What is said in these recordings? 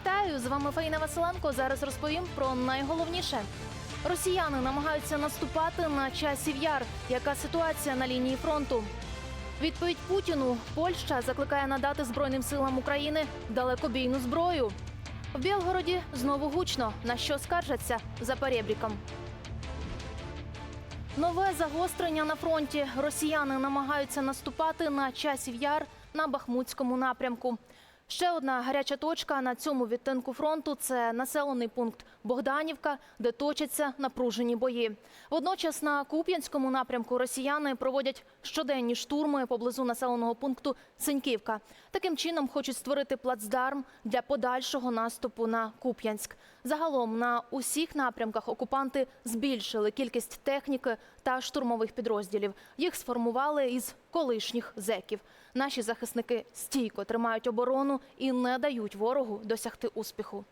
Вітаю з вами Фаїна Василенко. Зараз розповім про найголовніше. Росіяни намагаються наступати на часів яр. Яка ситуація на лінії фронту? Відповідь Путіну Польща закликає надати Збройним силам України далекобійну зброю. В Білгороді знову гучно. На що скаржаться за перебріком? Нове загострення на фронті. Росіяни намагаються наступати на часів яр на Бахмутському напрямку. Ще одна гаряча точка на цьому відтинку фронту це населений пункт Богданівка, де точаться напружені бої. Водночас на Куп'янському напрямку росіяни проводять щоденні штурми поблизу населеного пункту Синьківка. Таким чином хочуть створити плацдарм для подальшого наступу на Куп'янськ. Загалом на усіх напрямках окупанти збільшили кількість техніки та штурмових підрозділів. Їх сформували із колишніх зеків. Наші захисники стійко тримають оборону і не дають ворогу досягти успіху.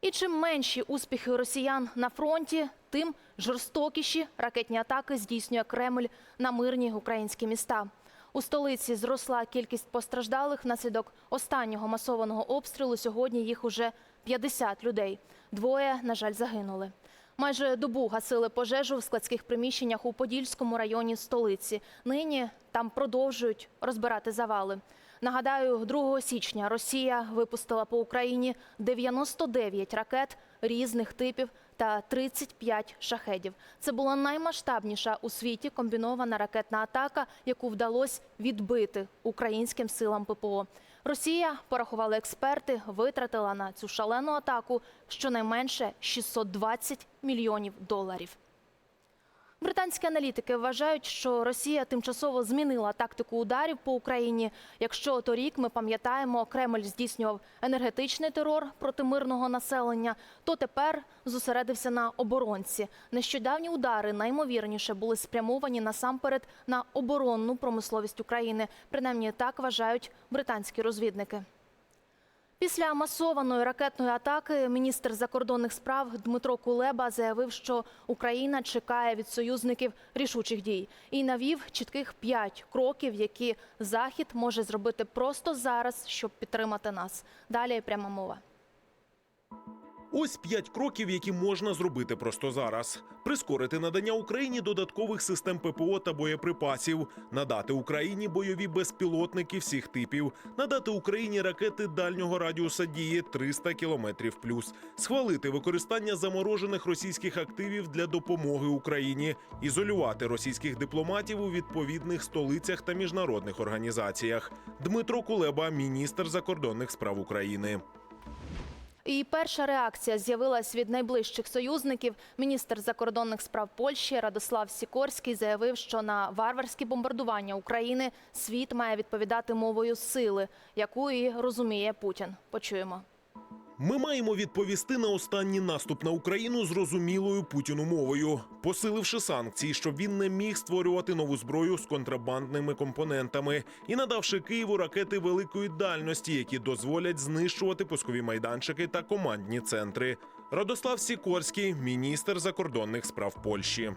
І чим менші успіхи росіян на фронті, тим жорстокіші ракетні атаки здійснює Кремль на мирні українські міста. У столиці зросла кількість постраждалих внаслідок останнього масованого обстрілу. Сьогодні їх уже 50 людей. Двоє, на жаль, загинули. Майже добу гасили пожежу в складських приміщеннях у Подільському районі столиці. Нині там продовжують розбирати завали. Нагадаю, 2 січня Росія випустила по Україні 99 ракет різних типів та 35 шахедів. Це була наймасштабніша у світі комбінована ракетна атака, яку вдалося відбити українським силам ППО. Росія, порахували експерти, витратила на цю шалену атаку щонайменше 620 мільйонів доларів. Британські аналітики вважають, що Росія тимчасово змінила тактику ударів по Україні. Якщо торік ми пам'ятаємо, Кремль здійснював енергетичний терор проти мирного населення, то тепер зосередився на оборонці. Нещодавні удари наймовірніше були спрямовані насамперед на оборонну промисловість України. Принаймні так вважають британські розвідники. Після масованої ракетної атаки міністр закордонних справ Дмитро Кулеба заявив, що Україна чекає від союзників рішучих дій і навів чітких п'ять кроків, які Захід може зробити просто зараз, щоб підтримати нас. Далі пряма мова. Ось п'ять кроків, які можна зробити просто зараз: прискорити надання Україні додаткових систем ППО та боєприпасів, надати Україні бойові безпілотники всіх типів, надати Україні ракети дальнього радіуса дії 300 кілометрів плюс, схвалити використання заморожених російських активів для допомоги Україні, ізолювати російських дипломатів у відповідних столицях та міжнародних організаціях. Дмитро Кулеба, міністр закордонних справ України. І перша реакція з'явилась від найближчих союзників. Міністр закордонних справ Польщі Радослав Сікорський заявив, що на варварські бомбардування України світ має відповідати мовою сили, яку і розуміє Путін. Почуємо. Ми маємо відповісти на останній наступ на Україну зрозумілою Путіну мовою, посиливши санкції, щоб він не міг створювати нову зброю з контрабандними компонентами, і надавши Києву ракети великої дальності, які дозволять знищувати пускові майданчики та командні центри. Радослав Сікорський, міністр закордонних справ Польщі.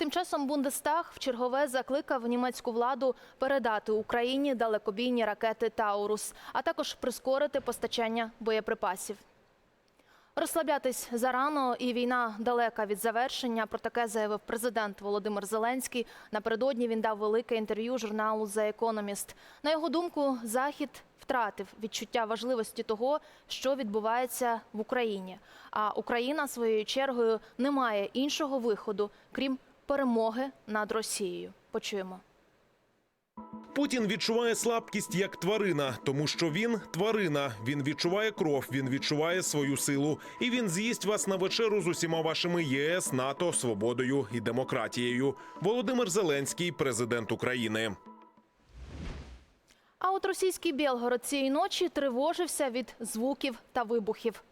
Тим часом Бундестаг в чергове закликав німецьку владу передати Україні далекобійні ракети Таурус, а також прискорити постачання боєприпасів. Розслаблятись зарано і війна далека від завершення. Про таке заявив президент Володимир Зеленський. Напередодні він дав велике інтерв'ю журналу «The Economist». На його думку, захід втратив відчуття важливості того, що відбувається в Україні. А Україна своєю чергою не має іншого виходу, крім перемоги над Росією. Почуємо. Путін відчуває слабкість як тварина, тому що він тварина. Він відчуває кров, він відчуває свою силу, і він з'їсть вас на вечеру з усіма вашими ЄС, НАТО, свободою і демократією. Володимир Зеленський, президент України. А от російський Білгород цієї ночі тривожився від звуків та вибухів.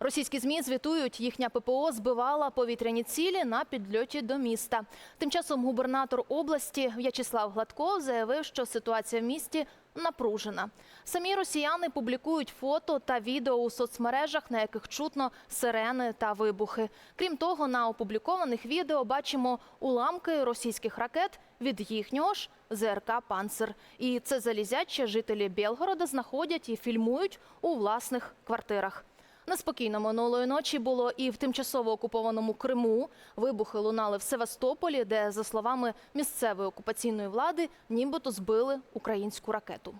Російські змі звітують, їхня ППО збивала повітряні цілі на підльоті до міста. Тим часом губернатор області В'ячеслав Гладков заявив, що ситуація в місті напружена. Самі росіяни публікують фото та відео у соцмережах, на яких чутно сирени та вибухи. Крім того, на опублікованих відео бачимо уламки російських ракет від їхнього ж ЗРК Панцер. І це залізяче жителі Білгорода знаходять і фільмують у власних квартирах. Неспокійно минулої ночі було і в тимчасово окупованому Криму. Вибухи лунали в Севастополі, де, за словами місцевої окупаційної влади, нібито збили українську ракету.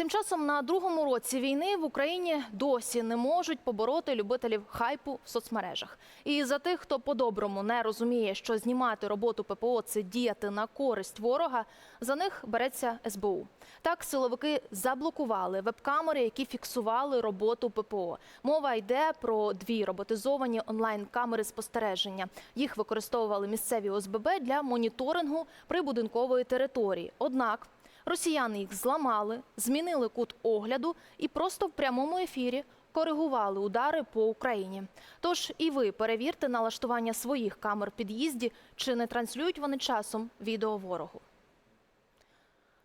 Тим часом на другому році війни в Україні досі не можуть побороти любителів хайпу в соцмережах. І за тих, хто по-доброму не розуміє, що знімати роботу ППО це діяти на користь ворога, за них береться СБУ. Так силовики заблокували веб-камери, які фіксували роботу ППО. Мова йде про дві роботизовані онлайн-камери спостереження. Їх використовували місцеві ОСББ для моніторингу прибудинкової території. Однак Росіяни їх зламали, змінили кут огляду і просто в прямому ефірі коригували удари по Україні. Тож і ви перевірте налаштування своїх камер під'їзді, чи не транслюють вони часом відео ворогу.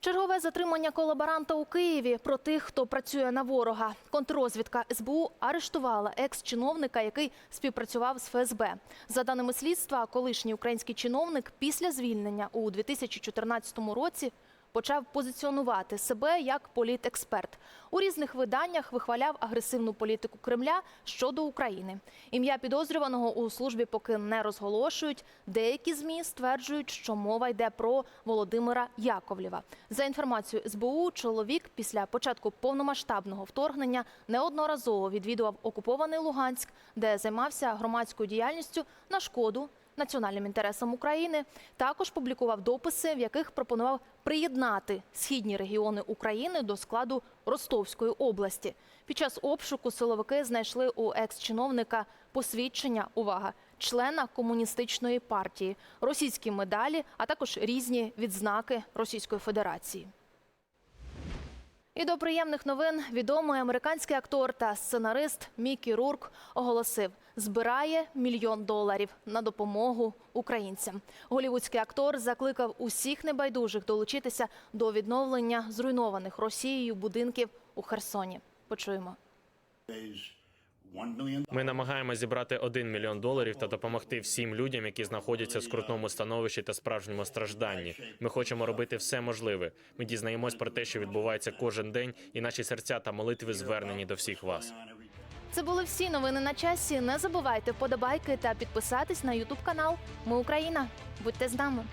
Чергове затримання колаборанта у Києві про тих, хто працює на ворога. Контррозвідка СБУ арештувала екс-чиновника, який співпрацював з ФСБ. За даними слідства, колишній український чиновник після звільнення у 2014 році почав позиціонувати себе як політексперт. У різних виданнях вихваляв агресивну політику Кремля щодо України. Ім'я підозрюваного у службі поки не розголошують. Деякі змі стверджують, що мова йде про Володимира Яковлєва. За інформацією СБУ, чоловік після початку повномасштабного вторгнення неодноразово відвідував окупований Луганськ, де займався громадською діяльністю на шкоду національним інтересам України. Також публікував дописи, в яких пропонував приєднати східні регіони України до складу Ростовської області. Під час обшуку силовики знайшли у екс-чиновника посвідчення, увага, члена комуністичної партії, російські медалі, а також різні відзнаки Російської Федерації. І до приємних новин відомий американський актор та сценарист Мікі Рурк оголосив, збирає мільйон доларів на допомогу українцям. Голівудський актор закликав усіх небайдужих долучитися до відновлення зруйнованих Росією будинків у Херсоні. Почуємо. Ми намагаємося зібрати 1 мільйон доларів та допомогти всім людям, які знаходяться в скрутному становищі та справжньому стражданні. Ми хочемо робити все можливе. Ми дізнаємось про те, що відбувається кожен день, і наші серця та молитви звернені до всіх вас. Це були всі новини на часі. Не забувайте вподобайки та підписатись на Ютуб канал. Ми Україна. Будьте з нами.